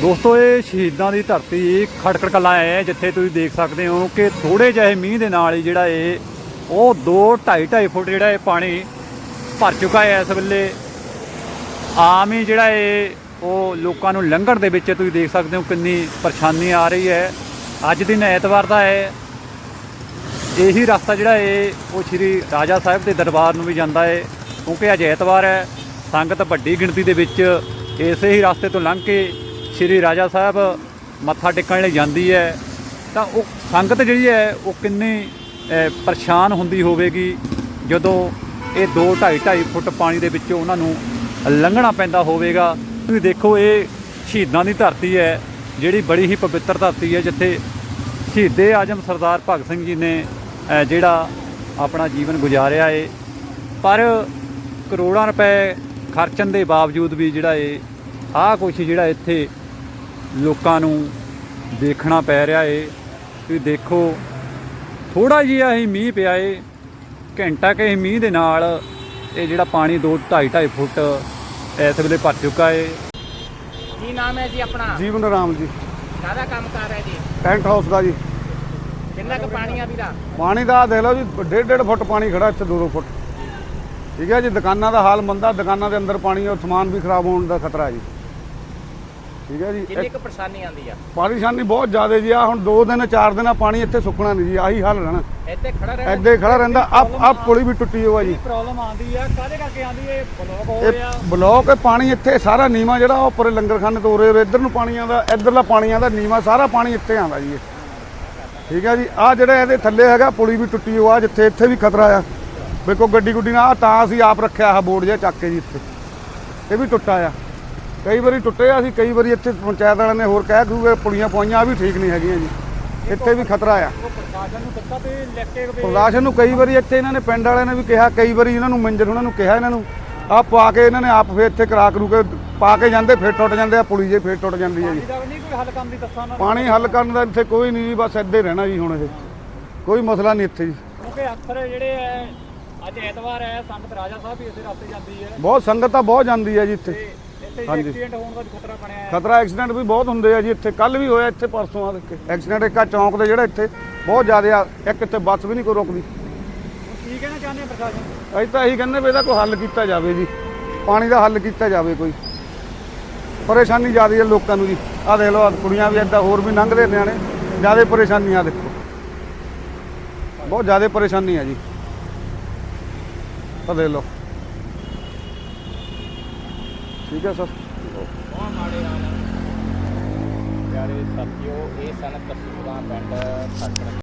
ਦੋਸਤੋ, ਇਹ ਸ਼ਹੀਦਾਂ ਦੀ ਧਰਤੀ ਖਟਕੜ ਕਲਾ ਹੈ, ਜਿੱਥੇ ਤੁਸੀਂ ਦੇਖ ਸਕਦੇ ਹੋ ਕਿ ਥੋੜੇ ਜਿਹੇ ਮੀਂਹ ਦੇ ਨਾਲ ਹੀ ਜਿਹੜਾ ਇਹ, ਉਹ 2 2.5 2.5 ਫੁੱਟ ਜਿਹੜਾ ਇਹ ਪਾਣੀ ਭਰ ਚੁੱਕਾ ਹੈ ਇਸ ਵੇਲੇ। ਆਮ ਹੀ ਜਿਹੜਾ ਇਹ, ਉਹ ਲੋਕਾਂ ਨੂੰ ਲੰਘਣ ਦੇ ਵਿੱਚ ਤੁਸੀਂ ਦੇਖ ਸਕਦੇ ਹੋ ਕਿੰਨੀ ਪਰੇਸ਼ਾਨੀ ਆ ਰਹੀ ਹੈ। ਅੱਜ ਦਿਨ ਐਤਵਾਰ ਦਾ ਹੈ ਇਹੀ ਰਸਤਾ ਜਿਹੜਾ ਇਹ ਉਹ ਸ਼੍ਰੀ ਰਾਜਾ ਸਾਹਿਬ ਦੇ ਦਰਬਾਰ ਨੂੰ ਵੀ ਜਾਂਦਾ ਹੈ ਕਿਉਂਕਿ ਅੱਜ ਐਤਵਾਰ ਹੈ, ਸੰਗਤ ਵੱਡੀ ਗਿਣਤੀ ਦੇ ਵਿੱਚ ਇਸੇ ਹੀ ਰਸਤੇ ਤੋਂ ਲੰਘ ਕੇ ਸ਼੍ਰੀ ਰਾਜਾ ਸਾਹਿਬ ਮੱਥਾ ਟੇਕਣ ਲਈ ਜਾਂਦੀ ਹੈ। ਤਾਂ ਉਹ ਸੰਗਤ ਜਿਹੜੀ ਹੈ, ਉਹ ਕਿੰਨੀ ਪਰੇਸ਼ਾਨ ਹੁੰਦੀ ਹੋਵੇਗੀ ਜਦੋਂ ਇਹ 2 2.5 2.5 ਫੁੱਟ ਪਾਣੀ ਦੇ ਵਿੱਚੋਂ ਉਹਨਾਂ ਨੂੰ ਲੰਘਣਾ ਪੈਂਦਾ ਹੋਵੇਗਾ। ਤੁਸੀਂ ਦੇਖੋ, ਇਹ ਸ਼ਹੀਦਾਂ ਦੀ ਧਰਤੀ ਹੈ, ਜਿਹੜੀ ਬੜੀ ਹੀ ਪਵਿੱਤਰ ਧਰਤੀ ਹੈ, ਜਿੱਥੇ ਸ਼ਹੀਦੇ ਆਜਮ ਸਰਦਾਰ ਭਗਤ ਸਿੰਘ ਜੀ ਨੇ ਜਿਹੜਾ ਆਪਣਾ ਜੀਵਨ ਗੁਜ਼ਾਰਿਆ ਏ। ਪਰ ਕਰੋੜਾਂ ਰੁਪਏ ਖਰਚਣ ਦੇ ਬਾਵਜੂਦ ਵੀ ਜਿਹੜਾ ਇਹ ਆਹ ਕੁਛ ਜਿਹੜਾ ਇੱਥੇ ਲੋਕਾਂ ਨੂੰ ਦੇਖਣਾ ਪੈ ਰਿਹਾ ਏ। ਤੁਸੀਂ ਦੇਖੋ ਥੋੜਾ ਜਿਹਾ ਹੀ ਮੀਂਹ ਪਿਆ ਏ ਘੰਟਾ ਕੇ ਮੀਂਹ ਦੇ ਨਾਲ ਇਹ ਜਿਹੜਾ ਪਾਣੀ 2 2.5 2.5 ਫੁੱਟ ਇਸ ਵੇਲੇ ਭਰ ਚੁੱਕਾ ਏ। ਕੀ ਨਾਮ ਹੈ ਜੀ ਆਪਣਾ? ਜੀਵਨ ਰਾਮ ਜੀ। ਕਾਹਦਾ ਕੰਮ ਕਰ ਰਿਹਾ ਜੀ? ਟੈਂਟ ਹਾਊਸ ਦਾ ਜੀ। ਕਿੰਨਾ ਕੁ ਪਾਣੀ ਆ ਵੀਰਾ? ਪਾਣੀ ਦਾ ਦੇਖ ਲਓ ਜੀ ਡੇਢ ਡੇਢ ਫੁੱਟ ਪਾਣੀ ਖੜਾ ਇੱਥੇ 2-2 ਫੁੱਟ। ਠੀਕ ਹੈ ਜੀ ਦੁਕਾਨਾਂ ਦਾ ਹਾਲ ਮੰਦਾ ਦੁਕਾਨਾਂ ਦੇ ਅੰਦਰ ਪਾਣੀ ਔਰ ਸਮਾਨ ਵੀ ਖਰਾਬ ਹੋਣ ਦਾ ਖਤਰਾ ਜੀ। ਠੀਕ ਹੈ ਜੀ ਕਿੰਨੀ ਕੁ ਪਰੇਸ਼ਾਨੀ ਆਉਂਦੀ ਆ? ਪਰੇਸ਼ਾਨੀ ਬਹੁਤ ਜ਼ਿਆਦਾ ਜੀ ਆ ਹੁਣ 2 ਦਿਨ 4 ਦਿਨ ਪਾਣੀ ਇੱਥੇ ਸੁੱਕਣਾ ਨਹੀਂ ਜੀ ਆਹੀ ਹਾਲ ਰਹਿਣਾ। ਇੱਥੇ ਖੜਾ ਰਹਿ ਐਡੇ ਖੜਾ ਰਹਿੰਦਾ ਆ ਆ। ਪੁਲੀ ਵੀ ਟੁੱਟੀ ਹੋਆ ਜੀ। ਪ੍ਰੋਬਲਮ ਆਉਂਦੀ ਆ? ਕਾਹਦੇ ਕਰਕੇ ਆਉਂਦੀ ਏ ਬਲੌਕ ਹੋ ਇਹ ਬਲੋਕ ਇਹ ਪਾਣੀ ਇੱਥੇ ਸਾਰਾ ਨੀਵਾ ਜਿਹੜਾ ਉਹ ਉੱਪਰੇ ਲੰਗਰਖਾਨੇ ਤੋਂ ਉਰੇ ਉਰੇ ਇੱਧਰ ਨੂੰ ਪਾਣੀ ਆਉਂਦਾ ਇੱਧਰਲਾ ਪਾਣੀ ਆਉਂਦਾ ਨੀਵਾ ਸਾਰਾ ਪਾਣੀ ਇੱਥੇ ਆਉਂਦਾ ਜੀ ਇਹ। ਠੀਕ ਹੈ ਜੀ ਆ ਜਿਹੜਾ ਇਹਦੇ ਥੱਲੇ ਹੈਗਾ ਪੁਲੀ ਵੀ ਟੁੱਟੀ ਹੋਆ ਜਿੱਥੇ ਇੱਥੇ ਵੀ ਖਤਰਾ ਆ। ਵੇਖੋ ਗੱਡੀ ਗੁੱਡੀ ਨਾਲ ਤਾਂ ਅਸੀਂ ਆਪ ਰੱਖਿਆ ਆ ਬੋਰਡ ਜਿਹਾ ਚੱਕ ਕੇ ਜੀ ਇੱਥੇ। ਇਹ ਵੀ ਟੁੱਟਾ ਆ। ਕਈ ਵਾਰੀ ਟੁੱਟੇ ਆ ਅਸੀਂ ਕਈ ਵਾਰੀ ਇੱਥੇ ਪੰਚਾਇਤ ਵਾਲਿਆਂ ਨੇ ਹੋਰ ਕਹਿ ਕਹੂਗੇ ਪੁਲੀਆਂ ਪਵਾਈਆਂ ਆ ਵੀ ਠੀਕ ਨਹੀਂ ਹੈਗੀਆਂ ਜੀ। ਇੱਥੇ ਵੀ ਖਤਰਾ ਆ। ਪ੍ਰਸ਼ਾਸਨ ਨੂੰ ਕਈ ਵਾਰੀ ਇੱਥੇ ਇਹਨਾਂ ਨੇ ਪਿੰਡ ਵਾਲਿਆਂ ਨੇ ਵੀ ਕਿਹਾ ਕਈ ਵਾਰੀ ਇਹਨਾਂ ਨੂੰ ਮੰਜਰ ਉਹਨਾਂ ਨੂੰ ਕਿਹਾ ਇਹਨਾਂ ਨੂੰ। ਆਹ ਪਾ ਕੇ ਇਹਨਾਂ ਨੇ ਆਪ ਫੇਰ ਇੱਥੇ ਕਰਾ ਕਰੂ ਕੇ ਪਾ ਕੇ ਜਾਂਦੇ ਫੇਰ ਟੁੱਟ ਜਾਂਦੇ ਆ ਪੁਲੀ ਜੇ ਫੇਰ ਟੁੱਟ ਜਾਂਦੀ ਹੈ ਜੀ। ਇਹਦਾ ਵੀ ਨਹੀਂ ਕੋਈ ਹੱਲ ਕਰਨ ਦੀ ਦੱਸਾਂ ਨਾ। ਪਾਣੀ ਹੱਲ ਕਰਨ ਦਾ ਇੱਥੇ ਕੋਈ ਨਹੀਂ ਜੀ ਬਸ ਇੱਦਾਂ ਹੀ ਰਹਿਣਾ ਜੀ ਹੁਣ ਇਹ। ਕੋਈ ਮਸਲਾ ਨਹੀਂ ਇੱਥੇ ਜੀ। ਕਿਉਂਕਿ ਅਕਸਰ ਜਿਹੜੇ ਹੈ ਅੱਜ ਐਤਵਾਰ ਹੈ ਸੰਗਤ ਰਾਜਾ ਸਾਹਿਬ ਵੀ ਇਸੇ ਰਸਤੇ ਜਾਂਦੀ ਹੈ। ਬਹੁਤ ਸੰਗਤ ਤਾਂ ਬਹੁਤ ਜਾਂਦੀ ਹੈ ਜੀ ਇੱਥੇ। ਤੇ ਇੱਥੇ ਹਾਂਜੀ। ਐਕਸੀਡੈਂਟ ਹੋਣ ਦਾ ਵੀ ਖਤਰਾ ਬਣਿਆ ਹੈ ਖਤਰਾ ਐਕਸੀਡੈਂਟ ਵੀ ਬਹੁਤ ਹੁੰਦੇ ਆ ਜੀ ਇੱਥੇ। ਕੱਲ ਵੀ ਹੋਇਆ ਇੱਥੇ ਪਰਸੋਂ ਆ ਦੇਖੇ। ਐਕਸੀਡੈਂਟ ਇੱਕ ਚੌਂਕ ਦੇ ਜਿਹੜਾ ਇੱਥੇ ਬਹੁਤ ਜ਼ਿਆਦਾ ਆ। ਇੱਕ ਇੱਥੇ ਬੱਸ ਵੀ ਨਹੀਂ ਕੋਈ ਰੁਕਦੀ। ਕੀ ਕਹਿਣਾ ਚਾਹੁੰਦੇ ਆ ਪ੍ਰਸ਼ਾਸਨ? ਅਸੀਂ ਤਾਂ ਇਹੀ ਕਹਿੰਦੇ ਵੀ ਇਹਦਾ ਕੋਈ ਹੱਲ ਕੀਤਾ ਜਾਵੇ ਜੀ। ਪਾਣੀ ਦਾ ਹੱਲ ਕੀਤਾ ਜਾਵੇ ਕੋਈ। ਪਰੇਸ਼ਾਨੀ ਜ਼ਿਆਦਾ ਹੈ ਲੋਕਾਂ ਨੂੰ ਜੀ। ਆਹ ਦੇਖ ਲਓ, ਆਹ ਕੁੜੀਆਂ ਵੀ ਏਦਾਂ ਹੋਰ ਵੀ ਲੰਘਦੇ ਨਿਆਣੇ ਜ਼ਿਆਦਾ ਪਰੇਸ਼ਾਨੀ ਆ ਦੇਖੋ। ਬਹੁਤ ਜ਼ਿਆਦਾ ਪਰੇਸ਼ਾਨੀ ਆ ਜੀ। ਆਹ ਦੇਖ ਲਓ। ਠੀਕ ਹੈ ਸਰ। ਬਹੁਤ ਮਾੜੇ ਹਾਲ ਆ? ਪਿਆਰੇ ਸਾਥੀਓ, ਇਹ ਸਨ ਕਸੂਰਾਂ ਪਿੰਡ ਖਟਕੜ